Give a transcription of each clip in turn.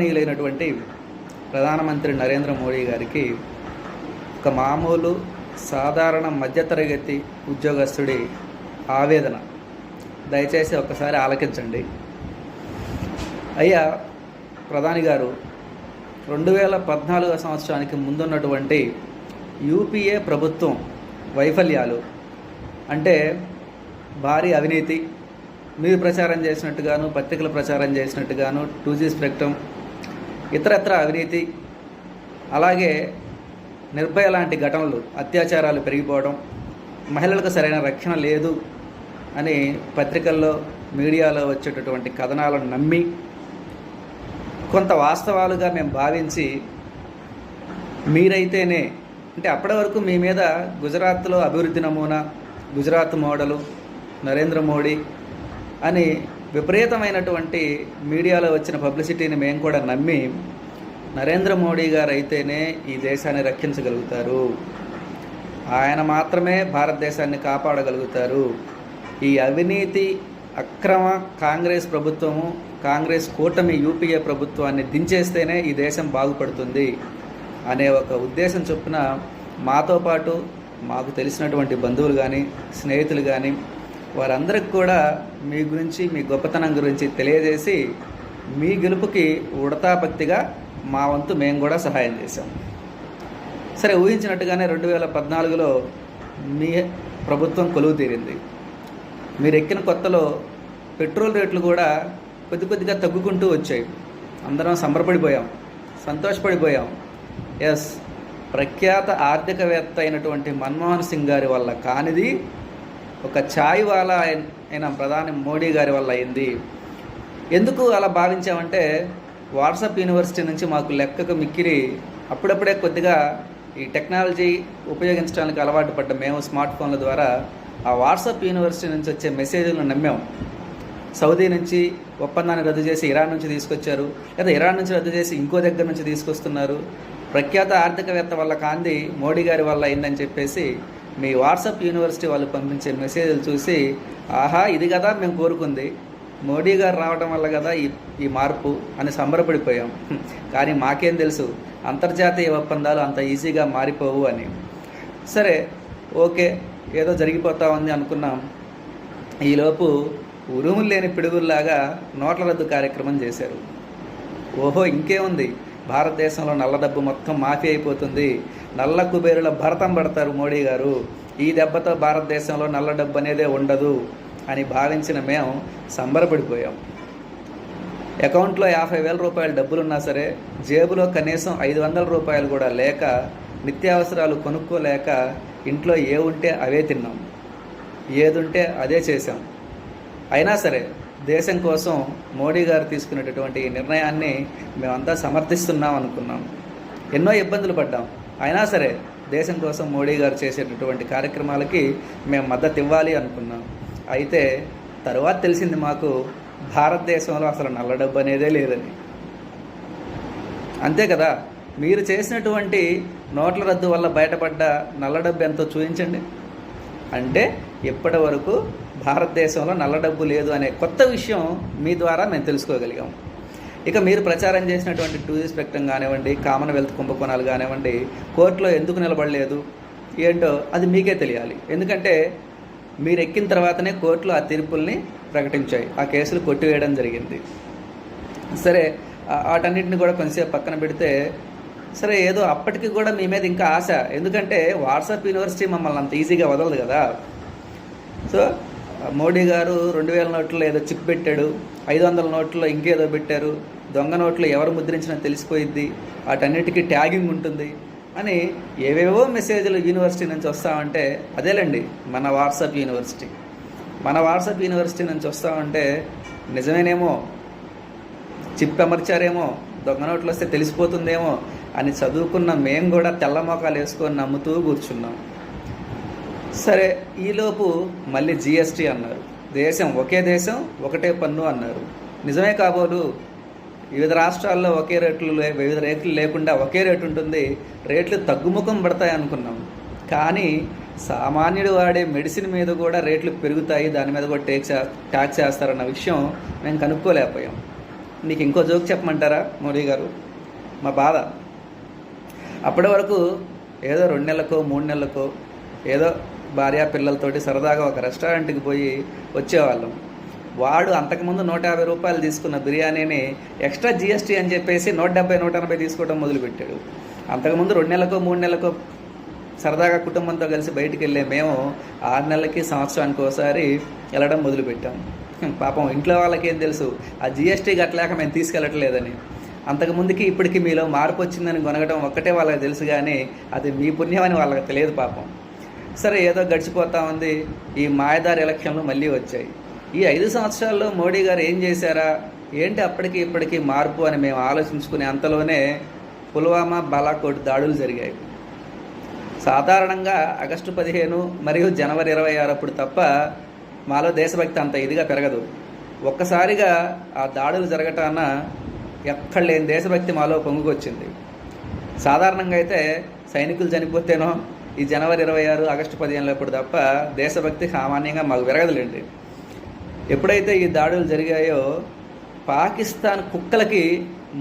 గౌరవనీయులైనటువంటి ప్రధానమంత్రి నరేంద్ర మోడీ గారికి ఒక మామూలు సాధారణ మధ్యతరగతి ఉద్యోగస్తుడి ఆవేదన. దయచేసి ఒక్కసారి ఆలకించండి. అయ్యా ప్రధాని గారు రెండు వేల పద్నాలుగో సంవత్సరానికి ముందున్నటువంటి యూపీఏ ప్రభుత్వం వైఫల్యాలు అంటే భారీ అవినీతి. మీరు ప్రచారం చేసినట్టుగాను పత్రికలు ప్రచారం చేసినట్టుగాను టూ జీ స్పెక్ట్రమ్ ఇతరత్ర అవినీతి అలాగే నిర్భయ లాంటి ఘటనలు అత్యాచారాలు పెరిగిపోవడం మహిళలకు సరైన రక్షణ లేదు అని పత్రికల్లో మీడియాలో వచ్చేటటువంటి కథనాలను నమ్మి కొంత వాస్తవాలుగా మేము భావించి మీరైతేనే అంటే అప్పటి వరకు మీ మీద గుజరాత్లో అభివృద్ధి నమూనా గుజరాత్ మోడలు నరేంద్ర మోడీ అని విపరీతమైనటువంటి మీడియాలో వచ్చిన పబ్లిసిటీని మేము కూడా నమ్మి నరేంద్ర మోడీ గారు అయితేనే ఈ దేశాన్ని రక్షించగలుగుతారు. ఆయన మాత్రమే భారతదేశాన్ని కాపాడగలుగుతారు. ఈ అవినీతి అక్రమ కాంగ్రెస్ ప్రభుత్వము కాంగ్రెస్ కూటమి యూపీఏ ప్రభుత్వాన్ని దించేస్తేనే ఈ దేశం బాగుపడుతుంది అనే ఒక ఉద్దేశం చొప్పున మాతో పాటు మాకు తెలిసినటువంటి బంధువులు కానీ స్నేహితులు కానీ వారందరికి కూడా మీ గురించి మీ గొప్పతనం గురించి తెలియజేసి మీ గెలుపుకి ఉడతాభక్తిగా మా వంతు మేము కూడా సహాయం చేశాం. సరే ఊహించినట్టుగానే రెండు వేల పద్నాలుగులో మీ ప్రభుత్వం కొలువు తీరింది. మీరు ఎక్కిన కొత్తలో పెట్రోల్ రేట్లు కూడా కొద్ది కొద్దిగా తగ్గుకుంటూ వచ్చాయి. అందరం సంబరపడిపోయాం సంతోషపడిపోయాం. ఎస్ ప్రఖ్యాత ఆర్థికవేత్త అయినటువంటి మన్మోహన్ సింగ్ గారి వల్ల కానిది ఒక ఛాయ్ వాలా అయిన ప్రధాని మోడీ గారి వల్ల అయింది. ఎందుకు అలా భావించామంటే వాట్సాప్ యూనివర్సిటీ నుంచి మాకు లెక్కకు మిక్కిరి అప్పుడప్పుడే కొద్దిగా ఈ టెక్నాలజీ ఉపయోగించడానికి అలవాటు పడ్డ మేము స్మార్ట్ ఫోన్ల ద్వారా ఆ వాట్సాప్ యూనివర్సిటీ నుంచి వచ్చే మెసేజ్లను నమ్మాం. సౌదీ నుంచి ఒప్పందాన్ని రద్దు చేసి ఇరాన్ నుంచి తీసుకొచ్చారు లేదా ఇరాన్ నుంచి రద్దు చేసి ఇంకో దగ్గర నుంచి తీసుకొస్తున్నారు. ప్రఖ్యాత ఆర్థికవేత్త వల్ల కాంది మోడీ గారి వల్ల అయిందని చెప్పేసి మీ వాట్సాప్ యూనివర్సిటీ వాళ్ళు పంపించే మెసేజ్లు చూసి ఆహా ఇది కదా మేము కోరుకుంది. మోడీ గారు రావడం వల్ల కదా ఈ ఈ మార్పు అని సంబరపడిపోయాం. కానీ మాకేం తెలుసు. అంతర్జాతీయ ఒప్పందాలు అంత ఈజీగా మారిపోవు అని. సరే ఓకే ఏదో జరిగిపోతా ఉంది అనుకున్నాం. ఈలోపు ఉరుములు లేని పిడుగుల్లాగా నోట్ల రద్దు కార్యక్రమం చేశారు. ఓహో ఇంకేముంది? భారతదేశంలో నల్ల డబ్బు మొత్తం మాఫీ అయిపోతుంది. నల్ల కుబేరుల భరతం పడతారు మోడీ గారు. ఈ దెబ్బతో భారతదేశంలో నల్ల డబ్బు అనేదే ఉండదు అని భావించిన మేము సంబరపడిపోయాం. అకౌంట్లో యాభై వేల రూపాయల డబ్బులున్నా సరే జేబులో కనీసం ఐదు వందల రూపాయలు కూడా లేక నిత్యావసరాలు కొనుక్కోలేక ఇంట్లో ఏ ఉంటే అవే తిన్నాం. ఏదుంటే అదే చేశాం. అయినా సరే దేశం కోసం మోడీ గారు తీసుకునేటటువంటి నిర్ణయాన్ని మేమంతా సమర్థిస్తున్నాం అనుకున్నాం. ఎన్నో ఇబ్బందులు పడ్డాం. అయినా సరే దేశం కోసం మోడీ గారు చేసేటటువంటి కార్యక్రమాలకి మేము మద్దతు ఇవ్వాలి అనుకున్నాం. అయితే తరువాత తెలిసింది మాకు భారతదేశంలో అసలు నల్ల డబ్బు అనేదే లేదని. అంతే కదా? మీరు చేసినటువంటి నోట్ల రద్దు వల్ల బయటపడ్డ నల్ల డబ్బు ఎంతో చూపించండి అంటే ఇప్పటి వరకు భారతదేశంలో నల్ల డబ్బు లేదు అనే కొత్త విషయం మీ ద్వారా మేము తెలుసుకోగలిగాం. ఇక మీరు ప్రచారం చేసినటువంటి టూరిస్ట్ జీ కానివ్వండి కామన్వెల్త్ కుంభకోణాలు కానివ్వండి కోర్టులో ఎందుకు నిలబడలేదు ఏంటో అది మీకే తెలియాలి. ఎందుకంటే మీరు ఎక్కిన తర్వాతనే కోర్టులో ఆ తీర్పుల్ని ప్రకటించాయి ఆ కేసులు కొట్టివేయడం జరిగింది. సరే వాటన్నిటిని కూడా కొంతసేపు పక్కన పెడితే సరే ఏదో అప్పటికి కూడా మీ మీద ఇంకా ఆశ. ఎందుకంటే వాట్సాప్ యూనివర్సిటీ మమ్మల్ని అంత ఈజీగా వదలదు కదా. సో మోడీ గారు రెండు వేల నోట్లో ఏదో చిప్ పెట్టాడు ఐదు వందల నోట్లో ఇంకేదో పెట్టారు దొంగ నోట్లు ఎవరు ముద్రించినా తెలిసిపోయిద్ది వాటన్నిటికీ ట్యాగింగ్ ఉంటుంది అని ఏవేవో మెసేజ్లు యూనివర్సిటీ నుంచి వస్తామంటే అదేలేండి మన వాట్సాప్ యూనివర్సిటీ. మన వాట్సాప్ యూనివర్సిటీ నుంచి వస్తామంటే నిజమేనేమో చిప్ అమర్చారేమో దొంగ నోట్లు వస్తే తెలిసిపోతుందేమో అని చదువుకున్న మేము కూడా తెల్ల మోకాలు వేసుకొని నమ్ముతూ కూర్చున్నాం. సరే ఈలోపు మళ్ళీ జిఎస్టీ అన్నారు. దేశం ఒకే దేశం ఒకటే పన్ను అన్నారు. నిజమే కాబోలు వివిధ రాష్ట్రాల్లో ఒకే రేట్లు లే- వివిధ రేట్లు లేకుండా ఒకే రేటు ఉంటుంది రేట్లు తగ్గుముఖం పడతాయి అనుకున్నాం. కానీ సామాన్యుడు వాడే మెడిసిన్ మీద కూడా రేట్లు పెరుగుతాయి దాని మీద కూడా ట్యాక్స్ ట్యాక్స్ వేస్తారన్న విషయం మేము కనుక్కోలేకపోయాం. మీకు ఇంకో జోక్ చెప్పమంటారా మోడీ గారు? మా బాధ. అప్పటి వరకు ఏదో రెండు నెలలకో మూడు నెలలకో ఏదో భార్య పిల్లలతోటి సరదాగా ఒక రెస్టారెంట్కి పోయి వచ్చేవాళ్ళం. వాడు అంతకుముందు నూట యాభై రూపాయలు తీసుకున్న బిర్యానీని ఎక్స్ట్రా జిఎస్టీ అని చెప్పేసి నూట డెబ్బై నూట ఎనభై తీసుకోవడం మొదలుపెట్టాడు. అంతకుముందు రెండు నెలలకో మూడు నెలలకో సరదాగా కుటుంబంతో కలిసి బయటికి వెళ్ళే మేము ఆరు నెలలకి సంవత్సరానికి ఒకసారి వెళ్ళడం మొదలుపెట్టాం. పాపం ఇంట్లో వాళ్ళకి ఏం తెలుసు? ఆ జిఎస్టీ కట్టలేక మేము తీసుకెళ్ళట్లేదని. అంతకుముందుకి ఇప్పటికి మీలో మార్పు వచ్చిందని కొనగడం ఒక్కటే వాళ్ళకి తెలుసు కానీ అది మీ పుణ్యం అని వాళ్ళకి తెలియదు పాపం. సరే ఏదో గడిచిపోతా ఉంది. ఈ మాయదారి ఎలక్షన్లు మళ్ళీ వచ్చాయి. ఈ ఐదు సంవత్సరాల్లో మోడీ గారు ఏం చేశారా? ఏంటి అప్పటికి ఇప్పటికి మార్పు అని మేము ఆలోచించుకునే అంతలోనే పుల్వామా బాలాకోట్ దాడులు జరిగాయి. సాధారణంగా ఆగస్టు పదిహేను మరియు జనవరి ఇరవై ఆరు అప్పుడు తప్ప మాలో దేశభక్తి అంత ఇదిగా పెరగదు. ఒక్కసారిగా ఆ దాడులు జరగటాన ఎక్కడ లేని దేశభక్తి మాలో పొంగుకొచ్చింది. సాధారణంగా అయితే సైనికులు చనిపోతేనో ఈ జనవరి ఇరవై ఆరు ఆగస్టు పదిహేనులో ఇప్పుడు తప్ప దేశభక్తి సామాన్యంగా మాకు విరగదులేండి. ఎప్పుడైతే ఈ దాడులు జరిగాయో పాకిస్తాన్ కుక్కలకి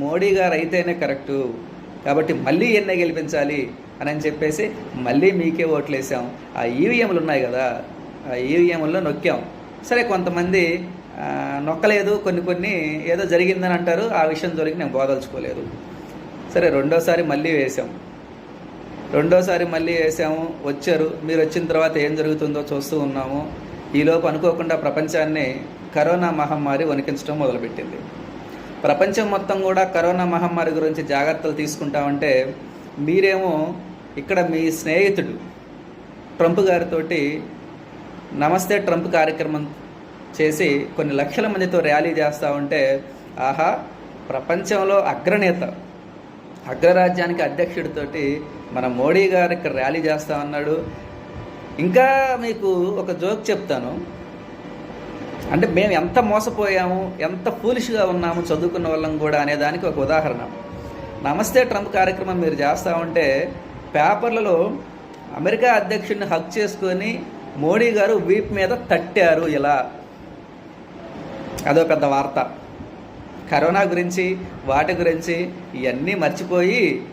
మోడీ గారు అయితేనే కరెక్టు. కాబట్టి మళ్ళీ ఎన్నే గెలిపించాలి అని చెప్పేసి మళ్ళీ మీకే ఓట్లు వేసాం ఆ ఈవీఎంలు ఉన్నాయి కదా ఆ ఈవీఎంలో నొక్కాం. సరే కొంతమంది నొక్కలేదు కొన్ని కొన్ని ఏదో జరిగిందని అంటారు. ఆ విషయం జరిగి నేను బోదలుచుకోలేదు సరే రెండోసారి మళ్ళీ వేసాం. రెండోసారి మళ్ళీ వేసాము. వచ్చారు. మీరు వచ్చిన తర్వాత ఏం జరుగుతుందో చూస్తూ ఉన్నాము. ఈలోపు అనుకోకుండా ప్రపంచాన్ని కరోనా మహమ్మారి వణికించడం మొదలుపెట్టింది. ప్రపంచం మొత్తం కూడా కరోనా మహమ్మారి గురించి జాగ్రత్తలు తీసుకుంటామంటే మీరేమో ఇక్కడ మీ స్నేహితుడు ట్రంప్ గారితోటి నమస్తే ట్రంప్ కార్యక్రమం చేసి కొన్ని లక్షల మందితో ర్యాలీ చేస్తూ ఉంటే ఆహా ప్రపంచంలో అగ్రనేత అగ్రరాజ్యానికి అధ్యక్షుడితోటి మన మోడీ గారు ఇక్కడ ర్యాలీ చేస్తా ఉన్నాడు. ఇంకా మీకు ఒక జోక్ చెప్తాను. అంటే మేము ఎంత మోసపోయాము ఎంత ఫూలిష్గా ఉన్నాము చదువుకున్న వాళ్ళం కూడా అనేదానికి ఒక ఉదాహరణ. నమస్తే ట్రంప్ కార్యక్రమం మీరు చేస్తూ ఉంటే పేపర్లలో అమెరికా అధ్యక్షుడిని హక్ చేసుకొని మోడీ గారు వీప్ మీద తట్టారు ఇలా. అదో పెద్ద వార్త. కరోనా గురించి వాటి గురించి ఇవన్నీ మర్చిపోయి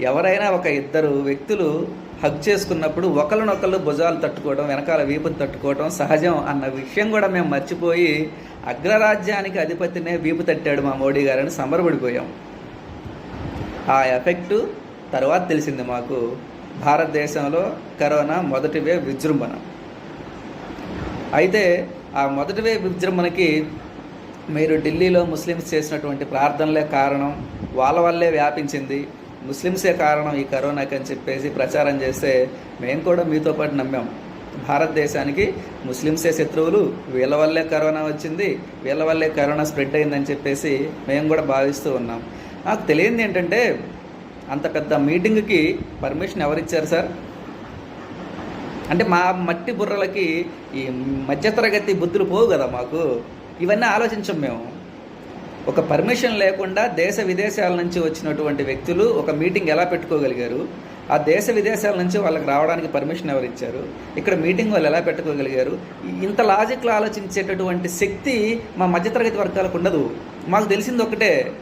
ఎవరైనా ఒక ఇద్దరు వ్యక్తులు హగ్ చేసుకున్నప్పుడు ఒకరినొకళ్ళు భుజాలు తట్టుకోవడం వెనకాల వీపును తట్టుకోవడం సహజం అన్న విషయం కూడా మేము మర్చిపోయి అగ్రరాజ్యానికి అధిపతినే వీపు తట్టాడు మా మోడీ గారని సంబరపడిపోయాం. ఆ ఎఫెక్టు తర్వాత తెలిసింది మాకు. భారతదేశంలో కరోనా మొదటి వేవ్ విజృంభణ. అయితే ఆ మొదటి వేవ్ విజృంభణకి మీరు ఢిల్లీలో ముస్లిమ్స్ చేసినటువంటి ప్రార్థనలే కారణం వాళ్ళ వల్లే వ్యాపించింది. ముస్లిమ్సే కారణం ఈ కరోనాకి అని చెప్పేసి ప్రచారం చేస్తే మేము కూడా మీతో పాటు నమ్మాం. భారతదేశానికి ముస్లిమ్సే శత్రువులు వీళ్ళ వల్లే కరోనా వచ్చింది వీళ్ళ వల్లే కరోనా స్ప్రెడ్ అయిందని చెప్పేసి మేము కూడా భావిస్తూ ఉన్నాం. నాకు తెలియంది ఏంటంటే అంత పెద్ద మీటింగ్కి పర్మిషన్ ఎవరిచ్చారు సార్? అంటే మా మట్టి బుర్రలకి ఈ మధ్యతరగతి బుద్ధులు పోవు కదా మాకు. ఇవన్నీ ఆలోచించం మేము. ఒక పర్మిషన్ లేకుండా దేశ విదేశాల నుంచి వచ్చినటువంటి వ్యక్తులు ఒక మీటింగ్ ఎలా పెట్టుకోగలిగారు? ఆ దేశ విదేశాల నుంచి వాళ్ళకి రావడానికి పర్మిషన్ ఎవరు ఇచ్చారు? ఇక్కడ మీటింగ్ వాళ్ళు ఎలా పెట్టుకోగలిగారు? ఇంత లాజిక్లో ఆలోచించేటటువంటి శక్తి మా మధ్యతరగతి వర్గాలకు ఉండదు. మాకు తెలిసింది ఒకటే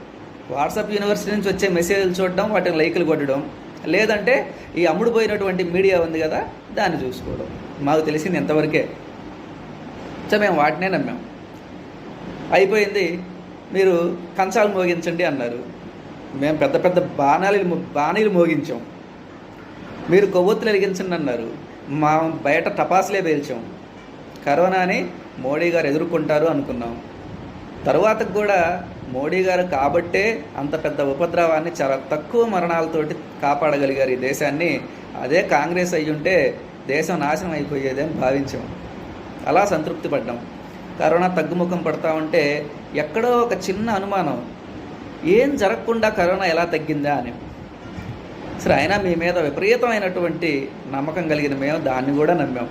వాట్సాప్ యూనివర్సిటీ నుంచి వచ్చే మెసేజ్లు చూడడం వాటిని లైకులు కొట్టడం లేదంటే ఈ అమ్ముడు పోయినటువంటి మీడియా ఉంది కదా దాన్ని చూసుకోవడం. మాకు తెలిసింది ఎంతవరకే సో మేము వాటినే నమ్మాం. అయిపోయింది. మీరు కంచాలు మోగించండి అన్నారు. మేము పెద్ద పెద్ద బాణాలు బాణీలు మోగించాం. మీరు కొవ్వొత్తులు వెలిగించండి అన్నారు. మా బయట టపాసులే పేల్చాం. కరోనాని మోడీ గారు ఎదుర్కొంటారు అనుకున్నాం. తరువాత కూడా మోడీ గారు కాబట్టే అంత పెద్ద ఉపద్రవాన్ని చాలా తక్కువ మరణాలతోటి కాపాడగలిగారు ఈ దేశాన్ని. అదే కాంగ్రెస్ అయ్యుంటే దేశం నాశనం అయిపోయేదని భావించాం. అలా సంతృప్తి పడ్డాం. కరోనా తగ్గుముఖం పడతా ఉంటే ఎక్కడో ఒక చిన్న అనుమానం ఏం జరగకుండా కరోనా ఎలా తగ్గిందా అని. సరే అయినా మీ మీద విపరీతమైనటువంటి నమ్మకం కలిగిన మేము దాన్ని కూడా నమ్మాం.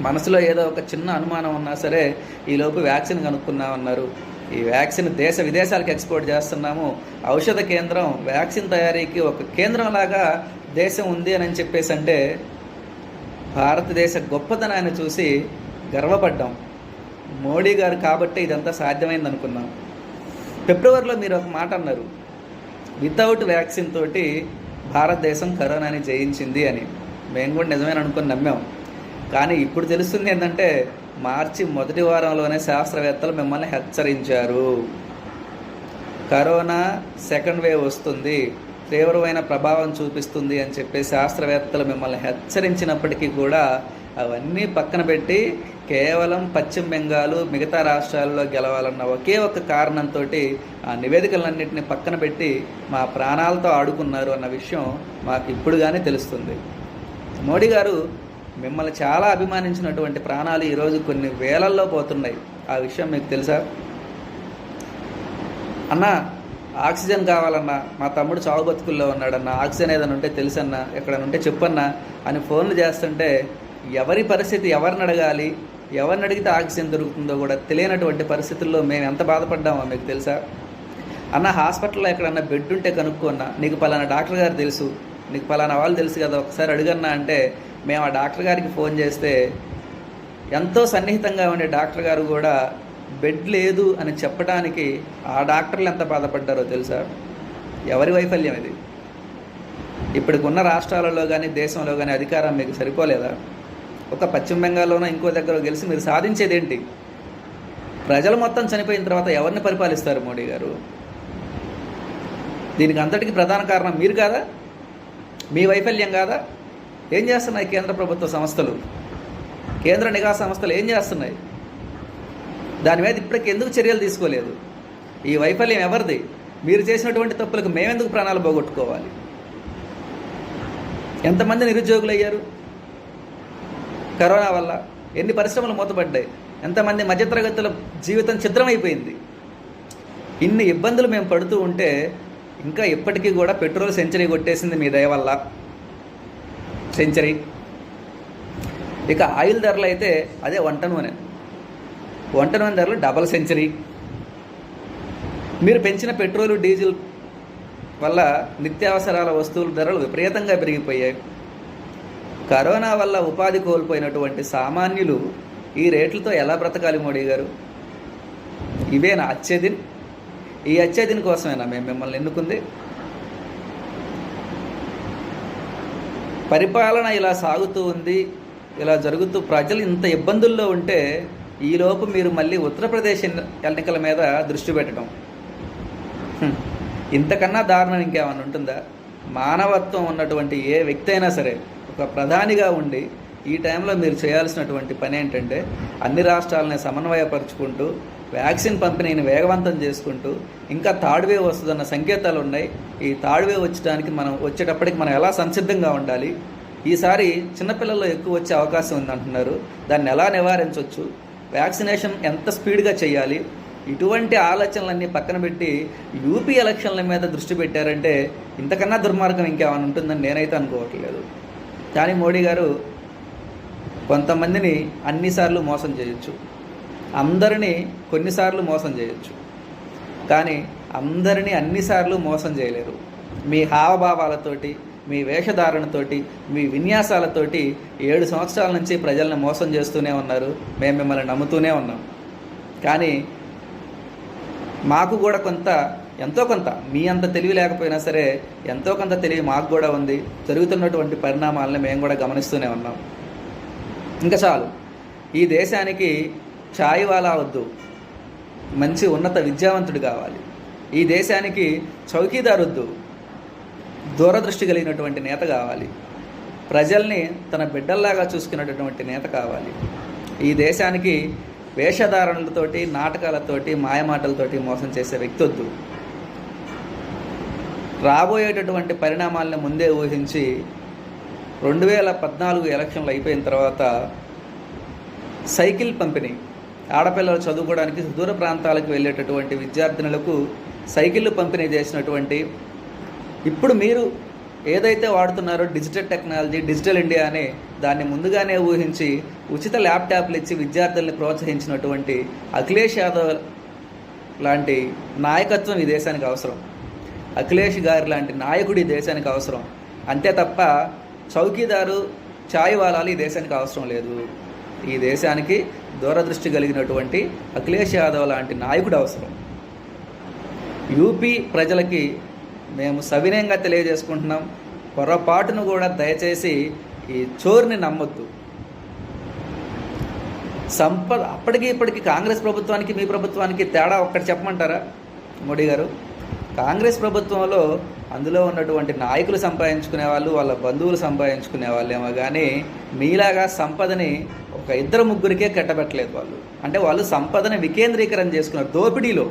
మనసులో ఏదో ఒక చిన్న అనుమానం ఉన్నా సరే ఈలోపు వ్యాక్సిన్ కనుక్కున్నామన్నారు ఈ వ్యాక్సిన్ దేశ విదేశాలకు ఎక్స్పోర్ట్ చేస్తున్నాము. ఔషధ కేంద్రం వ్యాక్సిన్ తయారీకి ఒక కేంద్రంలాగా దేశం ఉంది అని చెప్పేసి అంటే భారతదేశ గొప్పతనాన్ని చూసి గర్వపడ్డాం. మోడీ గారు కాబట్టి ఇదంతా సాధ్యమైంది అనుకున్నాం ఫిబ్రవరిలో మీరు ఒక మాట అన్నారు. వితౌట్ వ్యాక్సిన్ తోటి భారతదేశం కరోనాని జయించింది అని. మేము కూడా నిజమైన అనుకుని నమ్మాం. కానీ ఇప్పుడు తెలుస్తుంది ఏంటంటే మార్చి మొదటి వారంలోనే శాస్త్రవేత్తలు మిమ్మల్ని హెచ్చరించారు. కరోనా సెకండ్ వేవ్ వస్తుంది తీవ్రమైన ప్రభావం చూపిస్తుంది అని చెప్పి శాస్త్రవేత్తలు మిమ్మల్ని హెచ్చరించినప్పటికీ కూడా అవన్నీ పక్కన పెట్టి కేవలం పశ్చిమ బెంగాల్ మిగతా రాష్ట్రాల్లో గెలవాలన్న ఒకే ఒక కారణంతో ఆ నివేదికలన్నింటినీ పక్కన పెట్టి మా ప్రాణాలతో ఆడుకున్నారు అన్న విషయం మాకు ఇప్పుడు కానీ తెలుస్తుంది. మోడీ గారు మిమ్మల్ని చాలా అభిమానించినటువంటి ప్రాణాలు ఈరోజు కొన్ని వేలల్లో పోతున్నాయి. ఆ విషయం మీకు తెలుసా? అన్న ఆక్సిజన్ కావాలన్నా మా తమ్ముడు చావు బతుకుల్లో ఉన్నాడన్నా ఆక్సిజన్ ఏదైనా ఉంటే తెలుసన్నా ఎక్కడైనా ఉంటే చెప్పన్నా అని ఫోన్లు చేస్తుంటే ఎవరి పరిస్థితి ఎవరిని అడగాలి? ఎవరిని అడిగితే ఆక్సిజన్ దొరుకుతుందో కూడా తెలియనటువంటి పరిస్థితుల్లో మేము ఎంత బాధపడ్డామో మీకు తెలుసా? అన్న హాస్పిటల్లో ఎక్కడన్నా బెడ్ ఉంటే కనుక్కున్నా నీకు పలానా డాక్టర్ గారు తెలుసు నీకు పలానా వాళ్ళు తెలుసు కదా ఒకసారి అడుగన్నా అంటే మేము ఆ డాక్టర్ గారికి ఫోన్ చేస్తే ఎంతో సన్నిహితంగా ఉండే డాక్టర్ గారు కూడా బెడ్ లేదు అని చెప్పడానికి ఆ డాక్టర్లు ఎంత బాధపడ్డారో తెలుసా? ఎవరి వైఫల్యం ఇది? ఇప్పటికున్న రాష్ట్రాలలో కానీ దేశంలో కానీ అధికారం మీకు సరిపోలేదా? ఒక పశ్చిమ బెంగాల్లోనో ఇంకో దగ్గర గెలిచి మీరు సాధించేది ఏంటి ప్రజలు మొత్తం చనిపోయిన తర్వాత ఎవరిని పరిపాలిస్తారు మోడీ గారు? దీనికి అంతటికి ప్రధాన కారణం మీరు కాదా? మీ వైఫల్యం కాదా? ఏం చేస్తున్నాయి కేంద్ర ప్రభుత్వ సంస్థలు? కేంద్ర నిఘా సంస్థలు ఏం చేస్తున్నాయి? దాని మీద ఇప్పటికి ఎందుకు చర్యలు తీసుకోలేదు? ఈ వైఫల్యం ఎవరిది? మీరు చేసినటువంటి తప్పులకు మేమెందుకు ప్రాణాలు పోగొట్టుకోవాలి? ఎంతమంది నిరుద్యోగులు అయ్యారు? కరోనా వల్ల ఎన్ని పరిశ్రమలు మూతపడ్డాయి ఎంతమంది మధ్యతరగతుల జీవితం చిత్రమైపోయింది ఇన్ని ఇబ్బందులు మేము పడుతూ ఉంటే ఇంకా ఇప్పటికీ కూడా పెట్రోల్ సెంచరీ కొట్టేసింది మీ దయ వల్ల. సెంచరీ. ఇక ఆయిల్ ధరలు అయితే అదే వంట నూనె. వంట నూనె ధరలు డబల్ సెంచరీ. మీరు పెంచిన పెట్రోలు డీజిల్ వల్ల నిత్యావసరాల వస్తువుల ధరలు విపరీతంగా పెరిగిపోయాయి. కరోనా వల్ల ఉపాధి కోల్పోయినటువంటి సామాన్యులు ఈ రేట్లతో ఎలా బ్రతకాలి మోడీ గారు? ఇవేనా అచ్చేదిన్ ఈ అచ్చేదిన్ కోసమేనా మేము మిమ్మల్ని ఎన్నుకుంది? పరిపాలన ఇలా సాగుతూ ఉంది ఇలా జరుగుతూ ప్రజలు ఇంత ఇబ్బందుల్లో ఉంటే ఈలోపు మీరు మళ్ళీ ఉత్తరప్రదేశ్ ఎన్నికల మీద దృష్టి పెట్టడం. ఇంతకన్నా దారుణం ఇంకేమైనా ఉంటుందా? మానవత్వం ఉన్నటువంటి ఏ వ్యక్తి అయినా సరే ఒక ప్రధానిగా ఉండి ఈ టైంలో మీరు చేయాల్సినటువంటి పని ఏంటంటే అన్ని రాష్ట్రాలని సమన్వయపరుచుకుంటూ వ్యాక్సిన్ పంపిణీని వేగవంతం చేసుకుంటూ ఇంకా థర్డ్ వేవ్ వస్తుందన్న సంకేతాలు ఉన్నాయి. ఈ థర్డ్ వేవ్ వచ్చడానికి మనం వచ్చేటప్పటికి మనం ఎలా సంసిద్ధంగా ఉండాలి? ఈసారి చిన్నపిల్లల్లో ఎక్కువ వచ్చే అవకాశం ఉందంటున్నారు. దాన్ని ఎలా నివారించవచ్చు వ్యాక్సినేషన్ ఎంత స్పీడ్గా చేయాలి? ఇటువంటి ఆలోచనలన్నీ పక్కన పెట్టి యూపీ ఎలక్షన్ల మీద దృష్టి పెట్టారంటే ఇంతకన్నా దుర్మార్గం ఇంకేమైనా ఉంటుందని నేనైతే అనుకోవట్లేదు. కానీ మోడీ గారు కొంతమందిని అన్నిసార్లు మోసం చేయొచ్చు. అందరినీ కొన్నిసార్లు మోసం చేయొచ్చు. కానీ అందరినీ అన్నిసార్లు మోసం చేయలేరు. మీ హావభావాలతోటి మీ వేషధారణతోటి మీ విన్యాసాలతోటి ఏడు సంవత్సరాల నుంచి ప్రజల్ని మోసం చేస్తూనే ఉన్నారు. మేము మిమ్మల్ని నమ్ముతూనే ఉన్నాం. కానీ మాకు కూడా కొంత ఎంతో కొంత మీ అంత తెలివి లేకపోయినా సరే ఎంతో కొంత తెలివి మాకు కూడా ఉంది. జరుగుతున్నటువంటి పరిణామాలను మేము కూడా గమనిస్తూనే ఉన్నాం. ఇంకా చాలు. ఈ దేశానికి ఛాయ్ వాలా వద్దు. మంచి ఉన్నత విద్యావంతుడు కావాలి. ఈ దేశానికి చౌకీదారు వద్దు. దూరదృష్టి కలిగినటువంటి నేత కావాలి. ప్రజల్ని తన బిడ్డల్లాగా చూసుకునేటటువంటి నేత కావాలి. ఈ దేశానికి వేషధారణలతోటి నాటకాలతోటి మాయమాటలతోటి మోసం చేసే వ్యక్తి వద్దు. రాబోయేటటువంటి పరిణామాలను ముందే ఊహించి రెండు వేల పద్నాలుగు ఎలక్షన్లు అయిపోయిన తర్వాత సైకిల్ పంపిణీ ఆడపిల్లలు చదువుకోవడానికి సుదూర ప్రాంతాలకు వెళ్ళేటటువంటి విద్యార్థినులకు సైకిళ్ళు పంపిణీ చేసినటువంటి ఇప్పుడు మీరు ఏదైతే వాడుతున్నారో డిజిటల్ టెక్నాలజీ డిజిటల్ ఇండియా అనే దాన్ని ముందుగానే ఊహించి ఉచిత ల్యాప్టాప్లు ఇచ్చి విద్యార్థుల్ని ప్రోత్సహించినటువంటి అఖిలేష్ యాదవ్ లాంటి నాయకత్వం ఈ దేశానికి అవసరం. అఖిలేష్ గారి లాంటి నాయకుడు ఈ దేశానికి అవసరం. అంతే తప్ప చౌకీదారు చాయ్ వాలాలు ఈ దేశానికి అవసరం లేదు. ఈ దేశానికి దూరదృష్టి కలిగినటువంటి అఖిలేష్ యాదవ్ లాంటి నాయకుడు అవసరం. యూపీ ప్రజలకి మేము సవినయంగా తెలియజేసుకుంటున్నాం. పొరపాటును కూడా దయచేసి ఈ చోరుని నమ్మొద్దు. సంపద అప్పటికి ఇప్పటికి కాంగ్రెస్ ప్రభుత్వానికి మీ ప్రభుత్వానికి తేడా ఒక్కటి చెప్పమంటారా మోడీ గారు? కాంగ్రెస్ ప్రభుత్వంలో అందులో ఉన్నటువంటి నాయకులు సంపాదించుకునే వాళ్ళు వాళ్ళ బంధువులు సంపాదించుకునే వాళ్ళేమో కానీ మీలాగా సంపదని ఒక ఇద్దరు ముగ్గురికే కట్టబెట్టలేదు వాళ్ళు. అంటే వాళ్ళు సంపదని వికేంద్రీకరణ చేసుకున్నారు దోపిడీలో.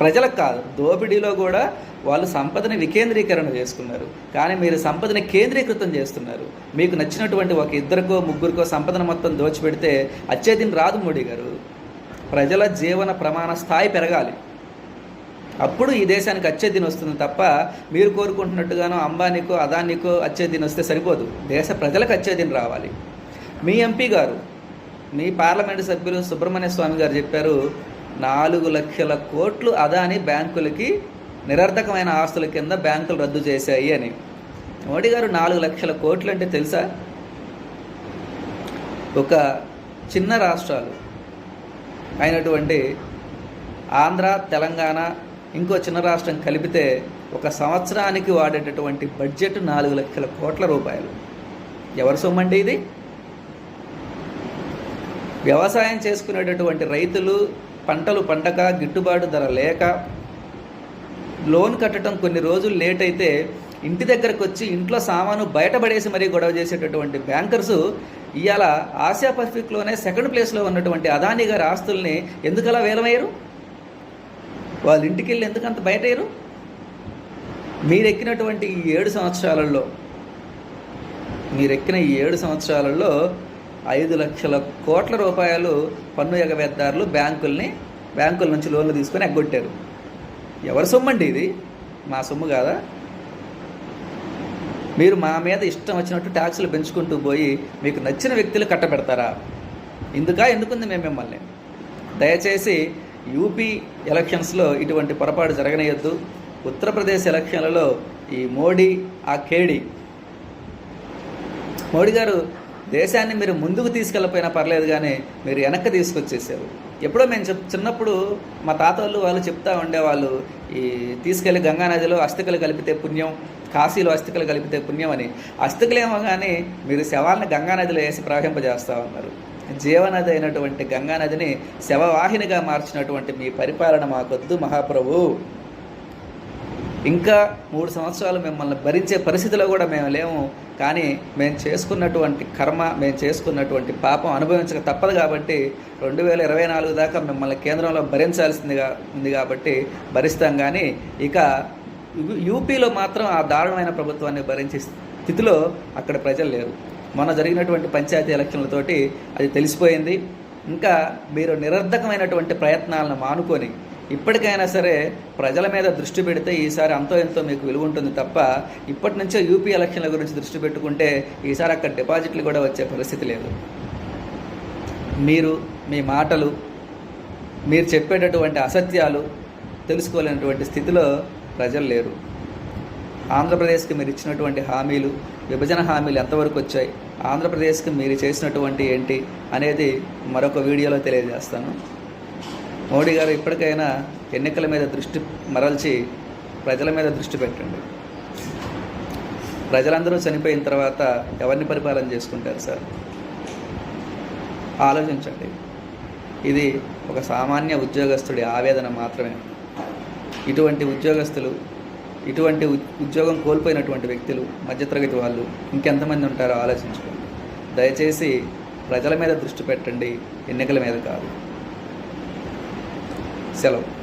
ప్రజలకు కాదు దోపిడీలో కూడా వాళ్ళు సంపదని వికేంద్రీకరణ చేసుకున్నారు. కానీ మీరు సంపదని కేంద్రీకృతం చేస్తున్నారు. మీకు నచ్చినటువంటి ఒక ఇద్దరికో ముగ్గురికో సంపదను మొత్తం దోచిపెడితే అచ్చేదిని రాదు మోడీ గారు. ప్రజల జీవన ప్రమాణ స్థాయి పెరగాలి. అప్పుడు ఈ దేశానికి అచ్చే దిని వస్తుంది తప్ప మీరు కోరుకుంటున్నట్టుగానో అంబానీకో అదానికో అచ్చే దిని వస్తే సరిపోదు. దేశ ప్రజలకు అచ్చే దిని రావాలి. మీ ఎంపీ గారు మీ పార్లమెంటు సభ్యులు సుబ్రహ్మణ్య స్వామి గారు చెప్పారు నాలుగు లక్షల కోట్లు అదాని బ్యాంకులకి నిరర్థకమైన ఆస్తుల కింద బ్యాంకులు రద్దు చేశాయి అని. మోడీ గారు నాలుగు లక్షల కోట్లు అంటే తెలుసా? ఒక చిన్న రాష్ట్రాలు అయినటువంటి ఆంధ్ర తెలంగాణ ఇంకో చిన్న రాష్ట్రం కలిపితే ఒక సంవత్సరానికి వాడేటటువంటి బడ్జెట్ నాలుగు లక్షల కోట్ల రూపాయలు. ఎవరి సొమ్మండి ఇది? వ్యవసాయం చేసుకునేటటువంటి రైతులు పంటలు పండక గిట్టుబాటు ధర లేక లోన్ కట్టడం కొన్ని రోజులు లేట్ అయితే ఇంటి దగ్గరకు వచ్చి ఇంట్లో సామాను బయటపడేసి మరీ గొడవ చేసేటటువంటి బ్యాంకర్స్ ఇవాళ ఆసియా పసిఫిక్లోనే సెకండ్ ప్లేస్లో ఉన్నటువంటి అదానీ గారి ఆస్తుల్ని ఎందుకలా వేలమయ్యారు? వాళ్ళ ఇంటికి వెళ్ళి ఎందుకంత అంత బయటయ్యారు? మీరు ఎక్కినటువంటి ఈ ఏడు సంవత్సరాలలో మీరు ఎక్కిన ఈ ఏడు సంవత్సరాలలో ఐదు లక్షల కోట్ల రూపాయలు పన్ను ఎగవేద్దారులు బ్యాంకుల్ని బ్యాంకుల నుంచి లోన్లు తీసుకొని ఎగ్గొట్టారు. ఎవరి సొమ్ము అండి ఇది? మా సొమ్ము కాదా? మీరు మా మీద ఇష్టం వచ్చినట్టు ట్యాక్సులు పెంచుకుంటూ పోయి మీకు నచ్చిన వ్యక్తులు కట్టబెడతారా? ఇందుక ఎందుకుంది మేము మిమ్మల్ని? దయచేసి యూపీ ఎలక్షన్స్లో ఇటువంటి పొరపాటు జరగనేయద్దు. ఉత్తరప్రదేశ్ ఎలక్షన్లలో ఈ మోడీ ఆ కేడి. మోడీ గారు దేశాన్ని మీరు ముందుకు తీసుకెళ్ళపోయినా పర్లేదు కానీ మీరు వెనక్కి తీసుకొచ్చేసారు. ఎప్పుడో మేము చెప్ చిన్నప్పుడు మా తాత వాళ్ళు వాళ్ళు చెప్తా ఉండేవాళ్ళు ఈ తీసుకెళ్ళి గంగానదిలో అస్థికలు కలిపితే పుణ్యం కాశీలో అస్థికలు కలిపితే పుణ్యం అని. అస్థికలేమో కానీ మీరు శవాలను గంగానదిలో వేసి ప్రవహింపజేస్తూ ఉన్నారు. జీవనది అయినటువంటి గంగానదిని శవవాహినిగా మార్చినటువంటి మీ పరిపాలన మాకొద్దు మహాప్రభు. ఇంకా మూడు సంవత్సరాలు మిమ్మల్ని భరించే పరిస్థితిలో కూడా మేము లేము. కానీ మేము చేసుకున్నటువంటి కర్మ మేము చేసుకున్నటువంటి పాపం అనుభవించక తప్పదు కాబట్టి రెండు వేల ఇరవై నాలుగు దాకా మిమ్మల్ని కేంద్రంలో భరించాల్సిందిగా ఉంది కాబట్టి భరిస్తాం కానీ ఇక యూపీలో మాత్రం ఆ దారుణమైన ప్రభుత్వాన్ని భరించే స్థితిలో అక్కడ ప్రజలు లేరు. మొన్న జరిగినటువంటి పంచాయతీ ఎలక్షన్లతోటి అది తెలిసిపోయింది. ఇంకా మీరు నిరర్ధకమైనటువంటి ప్రయత్నాలను మానుకొని ఇప్పటికైనా సరే ప్రజల మీద దృష్టి పెడితే ఈసారి అంతో ఎంతో మీకు విలువ ఉంటుంది తప్ప ఇప్పటి నుంచే యూపీ ఎలక్షన్ల గురించి దృష్టి పెట్టుకుంటే ఈసారి అక్కడ డిపాజిట్లు కూడా వచ్చే పరిస్థితి లేదు. మీరు మీ మాటలు మీరు చెప్పేటటువంటి అసత్యాలు తెలుసుకోలేనటువంటి స్థితిలో ప్రజలు లేరు. ఆంధ్రప్రదేశ్కి మీరు ఇచ్చినటువంటి హామీలు విభజన హామీలు ఎంతవరకు వచ్చాయి ఆంధ్రప్రదేశ్కి మీరు చేసినటువంటి ఏంటి అనేది మరొక వీడియోలో తెలియజేస్తాను. మోడీ గారు ఇప్పటికైనా ఎన్నికల మీద దృష్టి మరల్చి ప్రజల మీద దృష్టి పెట్టండి. ప్రజలందరూ చనిపోయిన తర్వాత ఎవరిని పరిపాలన చేసుకుంటారు సార్? ఆలోచించండి. ఇది ఒక సామాన్య ఉద్యోగస్తుడి ఆవేదన మాత్రమే. ఇటువంటి ఉద్యోగస్తులు ఇటువంటి ఉ- ఉద్యోగం కోల్పోయినటువంటి వ్యక్తులు మధ్యతరగతి వాళ్ళు ఇంకెంతమంది ఉంటారో ఆలోచించుకోండి. దయచేసి ప్రజల మీద దృష్టి పెట్టండి ఎన్నికల మీద కాదు. సెలవు.